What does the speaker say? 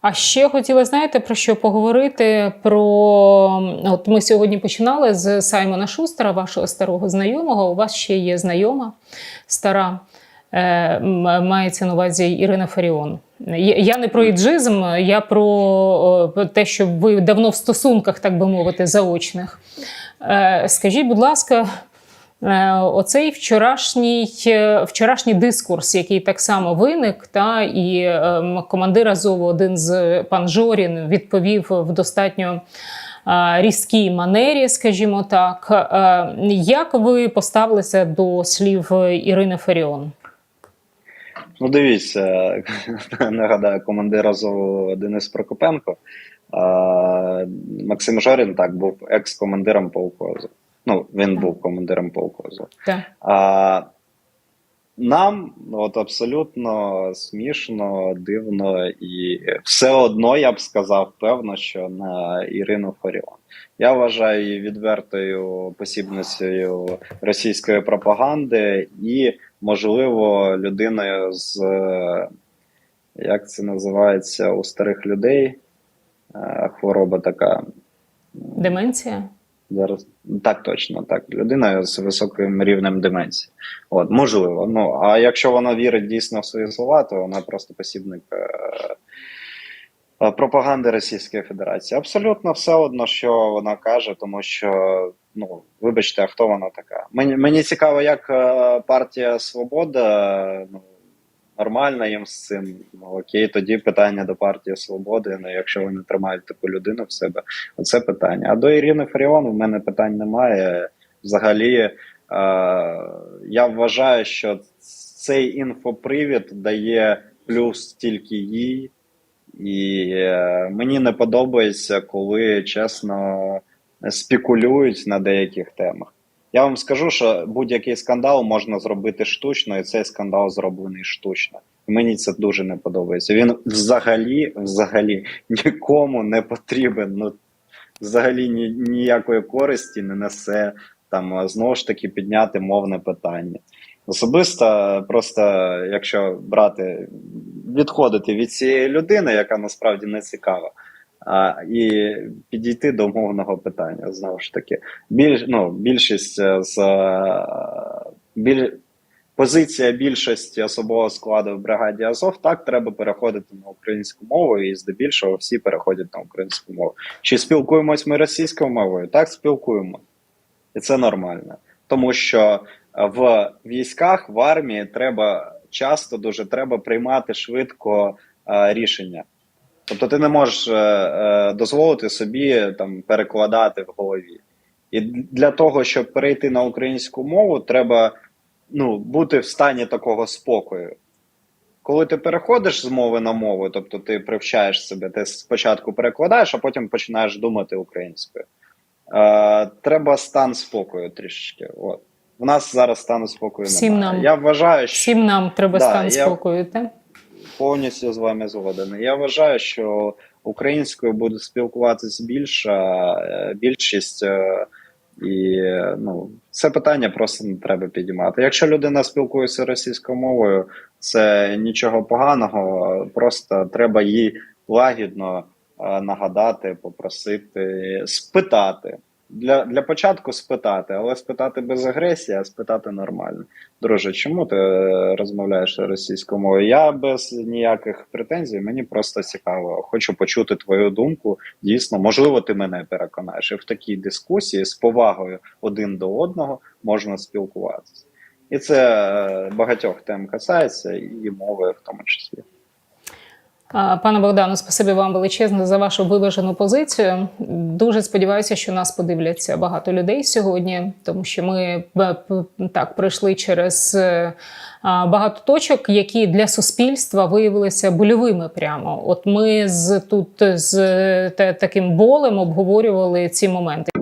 А ще хотіла, знаєте, про що поговорити? Про от ми сьогодні починали з Саймона Шустера, вашого старого знайомого. У вас ще є знайома стара, е, мається на увазі Ірина Фаріон. Я не про іджизм, я про те, що ви давно в стосунках, так би мовити, заочних. Е, Скажіть, будь ласка, Оцей вчорашній, е, вчорашній дискурс, який так само виник, та і ем, командир Азову, один з пан Жорін, відповів в достатньо е, різкій манері, скажімо так. Е, Як ви поставилися до слів Ірини Фаріон? Ну, дивіться, нагадаю, командир Азову Денис Прокопенко. Максим Жорін так був екс-командиром полку Азов. Ну, він Так. був командиром полку Так. А, нам от абсолютно смішно, дивно і все одно я б сказав, певно, що на Ірину Фаріон. Я вважаю її відвертою посібницею російської пропаганди і, можливо, людиною з як це називається у старих людей? Хвороба така. Деменція? Зараз так точно, так. Людина з високим рівнем деменції. От, можливо. Ну, а якщо вона вірить дійсно в свої слова, то вона просто посібник е, е, пропаганди Російської Федерації. Абсолютно все одно, що вона каже, тому що, ну, вибачте, а хто вона така? Мені, мені цікаво, як е, партія Свобода, ну, нормально їм з цим. Ну, окей, тоді питання до партії Свободи. Ну, якщо вони тримають таку людину в себе, оце питання. А до Ірини Фаріон в мене питань немає. Взагалі, е, я вважаю, що цей інфопривід дає плюс тільки їй, і е, мені не подобається, коли чесно спекулюють на деяких темах. Я вам скажу, що будь-який скандал можна зробити штучно, і цей скандал зроблений штучно. Мені це дуже не подобається. Він взагалі, взагалі нікому не потрібен. Ну взагалі ні, ніякої користі не несе там знову ж таки підняти мовне питання. Особисто, просто якщо брати, відходити від цієї людини, яка насправді не цікава, а, і підійти до мовного питання знову ж таки. Біль, ну, більшість е, з е, біль, позиція більшості особового складу в бригаді Азов так треба переходити на українську мову, і здебільшого всі переходять на українську мову. Чи спілкуємось ми російською мовою? Так, спілкуємо. І це нормально. Тому що е, в військах, в армії треба часто дуже треба приймати швидко е, рішення. Тобто ти не можеш е, е, дозволити собі там перекладати в голові. І для того, щоб перейти на українську мову, треба ну, бути в стані такого спокою. Коли ти переходиш з мови на мову, тобто ти привчаєш себе, ти спочатку перекладаєш, а потім починаєш думати українською. Е, треба стан спокою трішечки. От. В нас зараз стану спокою Всім нам. Я вважаю, що Всім нам треба Да, стан я- спокою. так? Повністю з вами згоден. Я вважаю, що українською буде спілкуватись більша е, більшість, е, і ну це питання просто не треба підіймати. Якщо людина спілкується російською мовою, це нічого поганого, просто треба їй лагідно е, нагадати, попросити, спитати. Для, для початку спитати, але спитати без агресії, а спитати нормально. Друже, чому ти е, розмовляєш російською мовою? Я без ніяких претензій, мені просто цікаво. Хочу почути твою думку. Дійсно, можливо, ти мене переконаєш. І в такій дискусії з повагою один до одного можна спілкуватися. І це е, багатьох тем касається, і мови в тому числі. Пане Богдану, спасибі вам величезне за вашу виважену позицію. Дуже сподіваюся, що нас подивляться багато людей сьогодні, тому що ми так пройшли через е, багато точок, які для суспільства виявилися больовими. Прямо от ми з тут з е, таким болем обговорювали ці моменти.